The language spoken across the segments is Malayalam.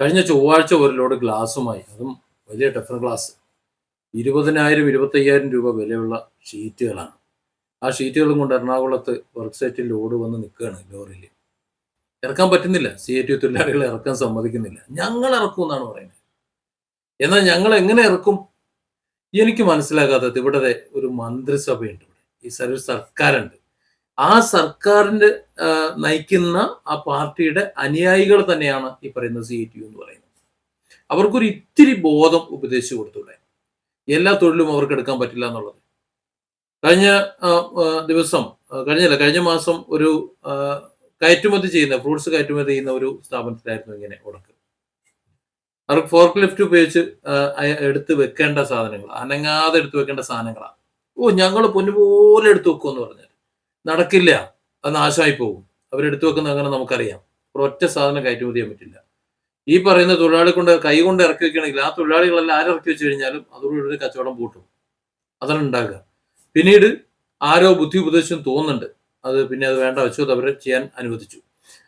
കഴിഞ്ഞ ചൊവ്വാഴ്ച ഒരു ലോഡ് ഗ്ലാസുമായി അതും വലിയ ടെഫർ ഗ്ലാസ് ഇരുപതിനായിരം ഇരുപത്തയ്യായിരം രൂപ വിലയുള്ള ഷീറ്റുകളാണ്. ആ ഷീറ്റുകളും കൊണ്ട് എറണാകുളത്ത് വർക്ക് സൈറ്റിൽ ലോഡ് വന്ന് നിൽക്കുകയാണ് ലോറിയിൽ ഇറക്കാൻ പറ്റുന്നില്ല. സി ഐ ടി തൊഴിലാളികളെ ഇറക്കാൻ സമ്മതിക്കുന്നില്ല. ഞങ്ങൾ ഇറക്കും എന്നാണ് പറയുന്നത്. എന്നാൽ ഞങ്ങൾ എങ്ങനെ ഇറക്കും? എനിക്ക് മനസ്സിലാകാത്തത് ഇവിടെ ഒരു മന്ത്രിസഭയുണ്ട് ഇവിടെ. ഈ സർവീസ് സർക്കാരുണ്ട്. ആ സർക്കാരിന്റെ നയിക്കുന്ന ആ പാർട്ടിയുടെ അനുയായികൾ തന്നെയാണ് ഈ പറയുന്ന സി ടി എന്ന് പറയുന്നത്. അവർക്കൊരു ഇത്തിരി ബോധം ഉപദേശിച്ചു കൊടുത്തൂടെ? എല്ലാ തൊഴിലും അവർക്ക് എടുക്കാൻ പറ്റില്ല എന്നുള്ളത്. കഴിഞ്ഞ ദിവസം കഴിഞ്ഞല്ല കഴിഞ്ഞ മാസം ഒരു കയറ്റുമതി ചെയ്യുന്ന ഫ്രൂട്ട്സ് കയറ്റുമതി ചെയ്യുന്ന ഒരു സ്ഥാപനത്തിലായിരുന്നു ഇങ്ങനെ ഉടക്ക്. അവർക്ക് ഫോർക്ക് ലിഫ്റ്റ് ഉപയോഗിച്ച് എടുത്ത് വെക്കേണ്ട സാധനങ്ങൾ അനങ്ങാതെ എടുത്ത് വെക്കേണ്ട സാധനങ്ങളാണ് ഓ ഞങ്ങൾ പൊന്നുപോലെ എടുത്ത് വെക്കുമെന്ന് പറഞ്ഞാൽ നടക്കില്ല അത് നാശമായി പോകും. അവരെടുത്തു വെക്കുന്ന അങ്ങനെ നമുക്കറിയാം. ഒറ്റ സാധനം കയറ്റുമതി ചെയ്യാൻ പറ്റില്ല. ഈ പറയുന്ന തൊഴിലാളി കൊണ്ട് കൈ കൊണ്ട് ഇറക്കി വെക്കണമെങ്കിൽ ആ തൊഴിലാളികളെല്ലാം ആരിറക്കി വെച്ച് കഴിഞ്ഞാലും അതോടുകൂടി ഒരു കച്ചവടം പൂട്ടും. അതാണ് ഉണ്ടാകുക പിന്നീട് ആരോ ബുദ്ധി ഉപദേശം തോന്നുന്നുണ്ട്. അത് പിന്നെ അത് വേണ്ട വെച്ചു അത് അവർ ചെയ്യാൻ അനുവദിച്ചു.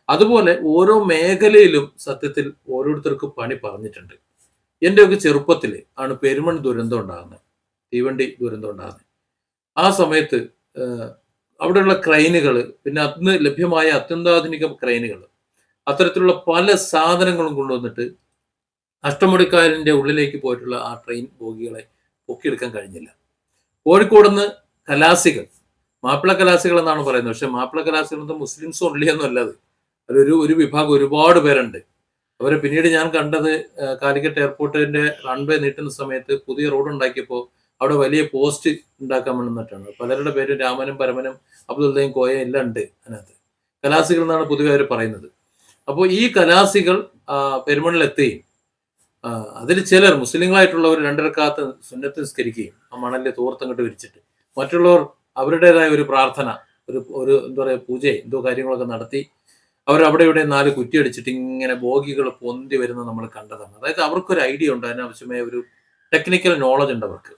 അതുപോലെ ഓരോ മേഖലയിലും സത്യത്തിൽ ഓരോരുത്തർക്കും പണി പറഞ്ഞിട്ടുണ്ട്. എന്റെയൊക്കെ ചെറുപ്പത്തിൽ ആണ് പെരുമൺ ദുരന്തം ഉണ്ടാകുന്നത്. തീവണ്ടി ദുരന്തം ഉണ്ടാകുന്നത്. ആ സമയത്ത് അവിടെയുള്ള ക്രൈനുകൾ പിന്നെ അന്ന് ലഭ്യമായ അത്യന്താധുനിക ക്രൈനുകൾ അത്തരത്തിലുള്ള പല സാധനങ്ങളും കൊണ്ടുവന്നിട്ട് അഷ്ടമുടിക്കായലിന്റെ ഉള്ളിലേക്ക് പോയിട്ടുള്ള ആ ട്രെയിൻ ബോഗികളെ പൊക്കിയെടുക്കാൻ കഴിഞ്ഞില്ല. കോഴിക്കോട് നിന്ന് കലാസികൾ മാപ്പിള കലാസികൾ എന്നാണ് പറയുന്നത്. പക്ഷെ മാപ്പിള കലാസികൾ എന്ന് മുസ്ലിംസ് ഒള്ളി എന്നല്ല അത്. അതൊരു ഒരു വിഭാഗം ഒരുപാട് പേരുണ്ട്. അവരെ പിന്നീട് ഞാൻ കണ്ടത് കാലിക്കറ്റ് എയർപോർട്ടിന്റെ റൺവേ നീട്ടുന്ന സമയത്ത് പുതിയ റോഡ് ഉണ്ടാക്കിയപ്പോൾ അവിടെ വലിയ പോസ്റ്റ് ഉണ്ടാക്കാൻ വേണ്ടിട്ടാണ് പലരുടെ പേര് രാമനും പരമനും അബ്ദുൽദയും കോയ എല്ലാം ഉണ്ട് അതിനകത്ത്. കലാസികൾ എന്നാണ് പൊതുവെ അവർ പറയുന്നത്. അപ്പോൾ ഈ കലാസികൾ പെരുമണിലെത്തുകയും അതിൽ ചിലർ മുസ്ലിങ്ങളായിട്ടുള്ളവർ രണ്ടിരക്കാത്ത സുന്നത്ത് നിസ്കരിക്കുകയും ആ മണലിൽ തോർത്തങ്ങോട്ട് വിരിച്ചിട്ട് മറ്റുള്ളവർ അവരുടേതായ ഒരു പ്രാർത്ഥന ഒരു ഒരു എന്താ പറയുക പൂജ എന്തോ കാര്യങ്ങളൊക്കെ നടത്തി അവർ അവിടെ ഇവിടെ നാല് കുറ്റിയടിച്ചിട്ട് ഇങ്ങനെ ബോഗികൾ പൊന്തി വരുന്നത് നമ്മൾ കണ്ടതാണ്. അതായത് അവർക്കൊരു ഐഡിയ ഉണ്ട് അതിനാവശ്യമായ ഒരു ടെക്നിക്കൽ നോളജ് ഉണ്ട് അവർക്ക്.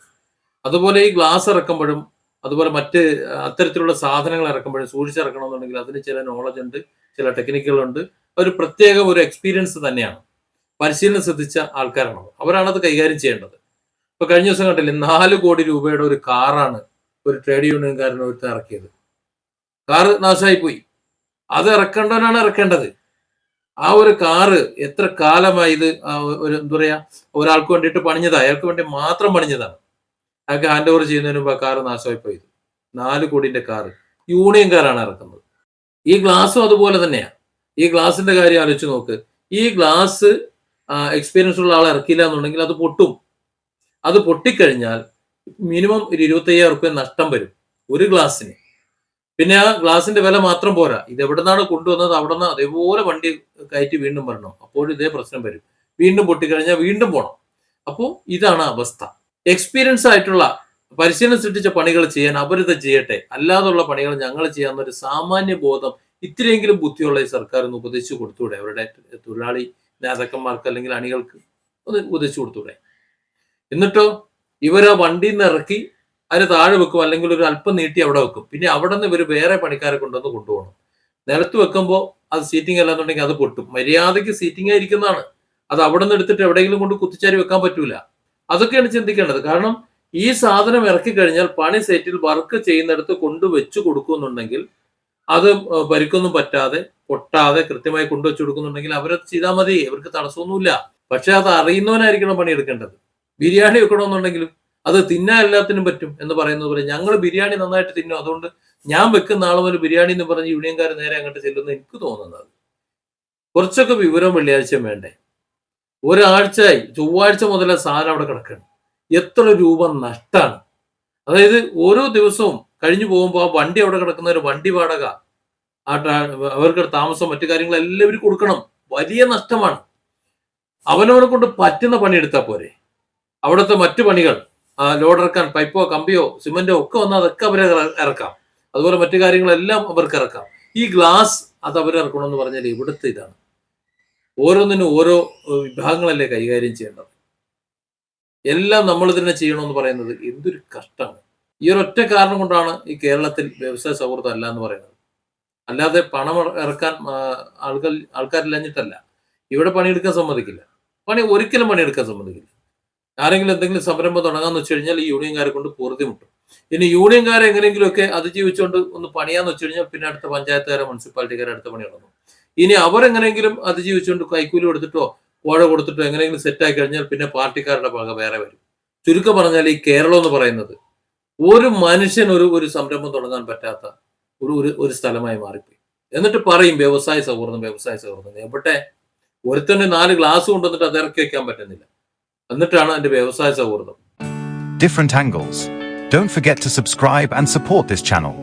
അതുപോലെ ഈ ഗ്ലാസ് ഇറക്കുമ്പോഴും അതുപോലെ മറ്റ് അത്തരത്തിലുള്ള സാധനങ്ങൾ ഇറക്കുമ്പോഴും സൂക്ഷിച്ചിറക്കണമെന്നുണ്ടെങ്കിൽ അതിന് ചില നോളജ് ഉണ്ട് ചില ടെക്നിക്കുകളുണ്ട് ഒരു പ്രത്യേക ഒരു എക്സ്പീരിയൻസ് തന്നെയാണ്. പരിശീലനം ശ്രദ്ധിച്ച ആൾക്കാരാണ് അവരാണ് അത് കൈകാര്യം ചെയ്യേണ്ടത്. ഇപ്പൊ കഴിഞ്ഞ ദിവസം കണ്ടില്ലേ നാല് കോടി രൂപയുടെ ഒരു കാറാണ് ഒരു ട്രേഡ് യൂണിയൻകാരൻ ഒരുത്തർ ഇറക്കിയത്. കാറ് നാശമായി പോയി അത് ഇറക്കേണ്ടവനാണ് ഇറക്കേണ്ടത്. ആ ഒരു കാറ് എത്ര കാലമായി ഇത് ഒരു എന്താ പറയാ ഒരാൾക്ക് വേണ്ടിയിട്ട് പണിഞ്ഞതാ. അയാൾക്ക് വേണ്ടി മാത്രം പണിഞ്ഞതാണ്. അയാൾക്ക് ഹാൻഡ് ഓവർ ചെയ്യുന്നതിന് മുമ്പ് ആ കാറ് നാശമായി പോയി. നാല് കോടിന്റെ കാറ് യൂണിയൻകാരാണ് ഇറക്കുന്നത്. ഈ ഗ്ലാസ്സും അതുപോലെ തന്നെയാണ് ഈ ഗ്ലാസിന്റെ കാര്യം ആലോചിച്ച് നോക്ക്. ഈ ഗ്ലാസ് എക്സ്പീരിയൻസ് ഉള്ള ആൾ ഇറക്കിയില്ല എന്നുണ്ടെങ്കിൽ അത് പൊട്ടും. അത് പൊട്ടിക്കഴിഞ്ഞാൽ മിനിമം ഒരു ഇരുപത്തയ്യായിരം റുപ്യ നഷ്ടം വരും ഒരു ഗ്ലാസ്സിന് പിന്നെ ആ ഗ്ലാസിന്റെ വില മാത്രം പോരാ. ഇത് എവിടെ നിന്നാണ് കൊണ്ടുവന്നത്? അവിടെ നിന്ന് അതേപോലെ വണ്ടി കയറ്റി വീണ്ടും വരണം. അപ്പോഴും ഇതേ പ്രശ്നം വരും. വീണ്ടും പൊട്ടിക്കഴിഞ്ഞാൽ വീണ്ടും പോകണം അപ്പോൾ ഇതാണ് അവസ്ഥ. എക്സ്പീരിയൻസ് ആയിട്ടുള്ള പരിശീലനം സൃഷ്ടിച്ച പണികൾ ചെയ്യാൻ അവരിത് ചെയ്യട്ടെ. അല്ലാതുള്ള പണികൾ ഞങ്ങൾ ചെയ്യാവുന്ന ഒരു സാമാന്യ ബോധം ഇത്രയെങ്കിലും ബുദ്ധിയുള്ള ഈ സർക്കാർ ഒന്ന് ഉപദേശിച്ചു കൊടുത്തൂടെ അവരുടെ തൊഴിലാളി നേതാക്കന്മാർക്ക് അല്ലെങ്കിൽ അണികൾക്ക് ഒന്ന് ഉപദേശിച്ചു കൊടുത്തൂടെ എന്നിട്ടോ ഇവർ ആ വണ്ടിയിൽ നിന്ന് ഇറക്കി അതിന് താഴെ വെക്കും അല്ലെങ്കിൽ ഒരു അല്പം നീട്ടി അവിടെ വെക്കും. പിന്നെ അവിടെ നിന്ന് ഇവർ വേറെ പണിക്കാരെ കൊണ്ടുവന്ന് കൊണ്ടുപോകണം. നിലത്ത് വെക്കുമ്പോൾ അത് സീറ്റിംഗ് അല്ലാന്നുണ്ടെങ്കിൽ അത് പൊട്ടും. മര്യാദയ്ക്ക് സീറ്റിംഗ് ആയിരിക്കുന്നതാണ്. അത് അവിടെ നിന്ന് എടുത്തിട്ട് എവിടെയെങ്കിലും കൊണ്ട് കുത്തിച്ചാരി വെക്കാൻ പറ്റൂല. അതൊക്കെയാണ് ചിന്തിക്കേണ്ടത്. കാരണം ഈ സാധനം ഇറക്കി കഴിഞ്ഞാൽ പണി സൈറ്റിൽ വർക്ക് ചെയ്യുന്നിടത്ത് കൊണ്ടുവച്ചു കൊടുക്കുന്നുണ്ടെങ്കിൽ അത് പരിക്കൊന്നും പറ്റാതെ പൊട്ടാതെ കൃത്യമായി കൊണ്ടുവച്ചു കൊടുക്കുന്നുണ്ടെങ്കിൽ അവരത് ചെയ്താൽ മതി. അവർക്ക് തടസ്സമൊന്നുമില്ല. പക്ഷെ അത് അറിയുന്നവനായിരിക്കണം പണിയെടുക്കേണ്ടത് ബിരിയാണി വെക്കണമെന്നുണ്ടെങ്കിലും അത് തിന്നാൻ എല്ലാത്തിനും പറ്റും എന്ന് പറയുന്നത് പോലെ ഞങ്ങൾ ബിരിയാണി നന്നായിട്ട് തിന്നും. അതുകൊണ്ട് ഞാൻ വെക്കുന്ന ആൾ പോലെ ബിരിയാണി എന്ന് പറഞ്ഞ് യൂണിയൻകാർ നേരെ അങ്ങോട്ട് ചെല്ലുന്ന എനിക്ക് തോന്നുന്നത്. കുറച്ചൊക്കെ വിവരം വെള്ളിയാഴ്ച വേണ്ടേ? ഒരാഴ്ചയായി ചൊവ്വാഴ്ച മുതൽ സാധനം അവിടെ കിടക്കുകയാണ്. എത്ര രൂപ നഷ്ടമാണ് അതായത് ഓരോ ദിവസവും കഴിഞ്ഞു പോകുമ്പോൾ ആ വണ്ടി അവിടെ കിടക്കുന്ന ഒരു വണ്ടി വാടക ആ അവർക്ക് താമസം മറ്റു കാര്യങ്ങളെല്ലാം ഇവർ കൊടുക്കണം. വലിയ നഷ്ടമാണ്. അവനവനെ കൊണ്ട് പറ്റുന്ന പണി എടുത്താൽ പോരെ. അവിടുത്തെ മറ്റു പണികൾ ആ, ലോഡ് ഇറക്കാൻ പൈപ്പോ കമ്പിയോ സിമന്റോ ഒക്കെ വന്നാൽ അതൊക്കെ അവരെ ഇറക്കാം. അതുപോലെ മറ്റു കാര്യങ്ങളെല്ലാം അവർക്ക് ഇറക്കാം. ഈ ഗ്ലാസ് അത് അവരെ ഇറക്കണമെന്ന് പറഞ്ഞാൽ ഇവിടുത്തെ ഇതാണ്. ഓരോന്നിനും ഓരോ വിഭാഗങ്ങളല്ലേ കൈകാര്യം ചെയ്യേണ്ടത്. എല്ലാം നമ്മൾ തന്നെ ചെയ്യണമെന്ന് പറയുന്നത് എന്തൊരു കഷ്ടമാണ്. ഈ ഒരൊറ്റ കാരണം കൊണ്ടാണ് ഈ കേരളത്തിൽ വ്യവസായ സൗഹൃദം അല്ല എന്ന് പറയുന്നത്. അല്ലാതെ പണം ഇറക്കാൻ ആൾക്കാർ ആൾക്കാരില്ലഞ്ഞിട്ടല്ല. ഇവിടെ പണിയെടുക്കാൻ സമ്മതിക്കില്ല. പണി ഒരിക്കലും പണിയെടുക്കാൻ സമ്മതിക്കില്ല. ആരെങ്കിലും എന്തെങ്കിലും സംരംഭം തുടങ്ങാന്ന് വെച്ച് കഴിഞ്ഞാൽ ഈ യൂണിയൻകാരെ കൊണ്ട് മുട്ടും. ഇനി യൂണിയൻകാരെ എങ്ങനെയെങ്കിലുമൊക്കെ അതിജീവിച്ചുകൊണ്ട് ഒന്ന് പണിയാന്ന് വെച്ച് കഴിഞ്ഞാൽ പിന്നെ അടുത്ത പഞ്ചായത്തുകാരെ മുനിസിപ്പാലിറ്റിക്കാരെ അടുത്ത പണി തുടങ്ങും ഇനി അവരെങ്ങനെയെങ്കിലും അതിജീവിച്ചുകൊണ്ട് കൈക്കൂലി കൊടുത്തിട്ടോ കോഴ കൊടുത്തിട്ടോ എങ്ങനെയെങ്കിലും സെറ്റായി കഴിഞ്ഞാൽ പിന്നെ പാർട്ടിക്കാരുടെ പക വേറെ വരും. ചുരുക്കം പറഞ്ഞാൽ ഈ കേരളം എന്ന് പറയുന്നത് ഒരു മനുഷ്യൻ ഒരു ഒരു സംരംഭം തുടങ്ങാൻ പറ്റാത്ത ഒരു ഒരു ഒരു സ്ഥലമായി മാറിപ്പോയി. എന്നിട്ട് പറയും വ്യവസായ സൗഹൃദം വ്യവസായ സൗഹൃദം. എവിടെ? ഒരുത്തന്നെ നാല് ഗ്ലാസ് കൊണ്ടുവന്നിട്ട് അത് ഇറക്കി വെക്കാൻ പറ്റുന്നില്ല. എന്നിട്ടാണ് അതിന്റെ വ്യവസായ സൗഹൃദം. Different angles. Don't forget to subscribe and support this channel.